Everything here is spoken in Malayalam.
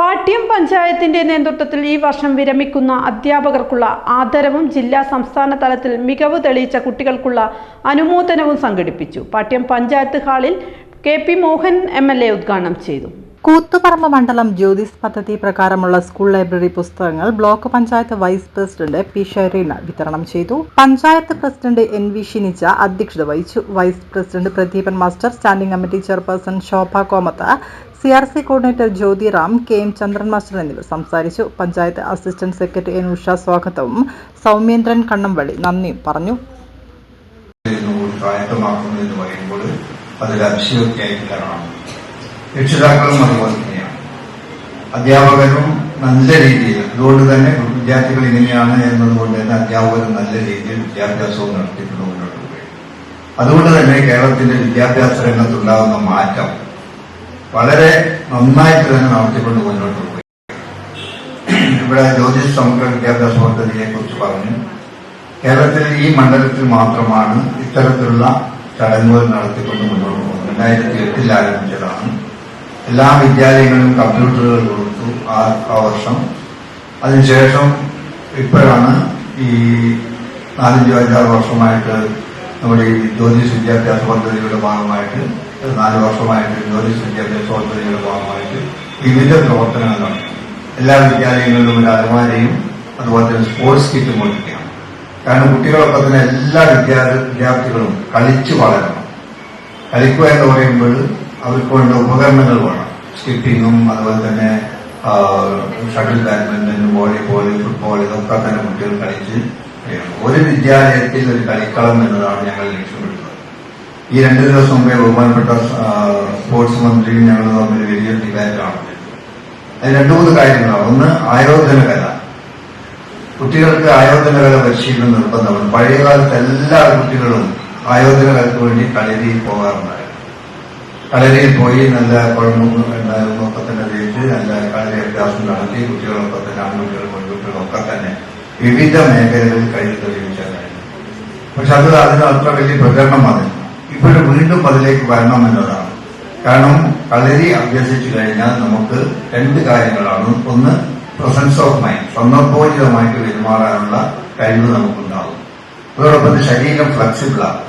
പാട്യം പഞ്ചായത്തിന്റെ നേതൃത്വത്തിൽ ഈ വർഷം വിരമിക്കുന്ന അധ്യാപകർക്കുള്ള ആദരവും ജില്ലാ സംസ്ഥാന തലത്തിൽ മികവ് തെളിയിച്ച കുട്ടികൾക്കുള്ള അനുമോദനവും സംഘടിപ്പിച്ചു. പാട്യം പഞ്ചായത്ത് ഹാളിൽ K P Mohan M L A ഉദ്ഘാടനം ചെയ്തു. കൂത്തുപറമ്പ് മണ്ഡലം ജ്യോതിസ് പദ്ധതി പ്രകാരമുള്ള സ്കൂൾ ലൈബ്രറി പുസ്തകങ്ങൾ block panchayat vice president P Shereena വിതരണം ചെയ്തു. Panchayat president N V Shinicha അധ്യക്ഷത വഹിച്ചു. Vice president Pradeepan master standing committee chairperson Shobha Komath C R C coordinator Jyothiram K M Chandran master എന്നിവർ സംസാരിച്ചു. Panchayat assistant secretary N Usha സ്വാഗതവും. സൗമ്യേന്ദ്രൻ കണ്ണംവള്ളി നന്ദിയും പറഞ്ഞു. കൂടി ആയിട്ട് എന്ന് പറയുമ്പോൾ അതൊരു അതിശയോക്തിയായിട്ട് കാണാം രക്ഷിതാക്കളും അതുപോലെ തന്നെയാണ് അധ്യാപകരും നല്ല രീതിയിൽ അതുകൊണ്ട് തന്നെ വിദ്യാർത്ഥികൾ ഇങ്ങനെയാണ് എന്നതുകൊണ്ട് തന്നെ അധ്യാപകരും നല്ല രീതിയിൽ വിദ്യാഭ്യാസവും നടത്തിക്കൊണ്ട് മുന്നോട്ട് അതുകൊണ്ട് തന്നെ കേരളത്തിന്റെ വിദ്യാഭ്യാസ രംഗത്തുണ്ടാകുന്ന മാറ്റം വളരെ നന്നായിട്ട് തന്നെ നടത്തിക്കൊണ്ട് മുന്നോട്ട് പോയി ഇവിടെ ജ്യോതിഷ് സമഗ്ര വിദ്യാഭ്യാസ പദ്ധതിയെ കുറിച്ച് പറഞ്ഞു. കേരളത്തിൽ ഈ മണ്ഡലത്തിൽ മാത്രമാണ് ഇത്തരത്തിലുള്ള ചടങ്ങുകൾ നടത്തിക്കൊണ്ട് മുന്നോട്ട് പോകുന്നത്. രണ്ടായിരത്തി എട്ടിൽ ആരംഭിച്ചതാണ്. എല്ലാ വിദ്യാലയങ്ങളിലും കമ്പ്യൂട്ടറുകൾ കൊടുത്തു ആ ആ വർഷം. അതിനുശേഷം ഇപ്പോഴാണ് ഈ നാലഞ്ച് അഞ്ചാറ് വർഷമായിട്ട് നമ്മുടെ ഈ ജ്യോതിഷ് വിദ്യാഭ്യാസ പദ്ധതിയുടെ ഭാഗമായിട്ട് നാല് വർഷമായിട്ട് ജ്യോതിഷ് വിദ്യാഭ്യാസ പദ്ധതിയുടെ ഭാഗമായിട്ട് വിവിധ പ്രവർത്തനങ്ങൾ എല്ലാ വിദ്യാലയങ്ങളിലും ഒരു അലമാരയും അതുപോലെ തന്നെ സ്പോർട്സ് കിറ്റും കൊടുക്കുകയാണ് കാരണം കുട്ടികളൊക്കെ തന്നെ എല്ലാ വിദ്യാർത്ഥികളും കളിച്ചു വളരണം. കളിക്കുക എന്ന് പറയുമ്പോൾ അവർക്ക് വേണ്ട ഉപകരണങ്ങൾ വേണം. സ്കിപ്പിങ്ങും അതുപോലെ തന്നെ ഷട്ടിൽ ബാഡ്മിന്റൺ വോളിബോൾ ഫുട്ബോൾ ഇതൊക്കെ തന്നെ കുട്ടികൾ കളിച്ച് ഒരു വിദ്യാലയത്തിൽ ഒരു കളിക്കളം എന്നതാണ് ഞങ്ങൾ ലക്ഷ്യമിടുന്നത്. ഈ രണ്ടു ദിവസം മുമ്പേ ബഹുമാനപ്പെട്ട സ്പോർട്സ് മന്ത്രിയും ഞങ്ങൾ തമ്മിൽ വലിയ ഡിബാറ്റ് കാണുന്നത് അത് രണ്ടു മൂന്ന് കാര്യങ്ങളാണ്. ഒന്ന് ആയോധന കല. കുട്ടികൾക്ക് ആയോധന കല പരിശീലനം നിർബന്ധമാണ്. പഴയ കാലത്ത് എല്ലാ കുട്ടികളും ആയോധന കലയ്ക്ക് വേണ്ടി കളരിയിൽ പോകാറുണ്ടായിരുന്നു. കളരിയിൽ പോയി നല്ല കുഴമ്പും ഉണ്ടായിരുന്നു. ഒക്കെ തന്നെ ജയിച്ച് നല്ല കളരി അഭ്യാസം നടത്തി കുട്ടികളൊക്കെ തന്നെ ആൺകുട്ടികളും പെൺകുട്ടികളും ഒക്കെ തന്നെ വിവിധ മേഖലകളിൽ കഴിവ് തെളിയിച്ചതായിരുന്നു പക്ഷെ അത് അതിന് അത്ര വലിയ പ്രചരണം അതിൽ ഇപ്പോഴും വീണ്ടും അതിലേക്ക് വരണം എന്നതാണ്. കാരണം കളരി അഭ്യസിച്ചു കഴിഞ്ഞാൽ നമുക്ക് രണ്ട് കാര്യങ്ങളാണ്. ഒന്ന് പ്രസൻസ് ഓഫ് മൈൻഡ് സന്ദർഭോചിതമായിട്ട് പെരുമാറാനുള്ള കഴിവ് നമുക്കുണ്ടാവും. അതോടൊപ്പം ശരീരം ഫ്ലെക്സിബിളാണ്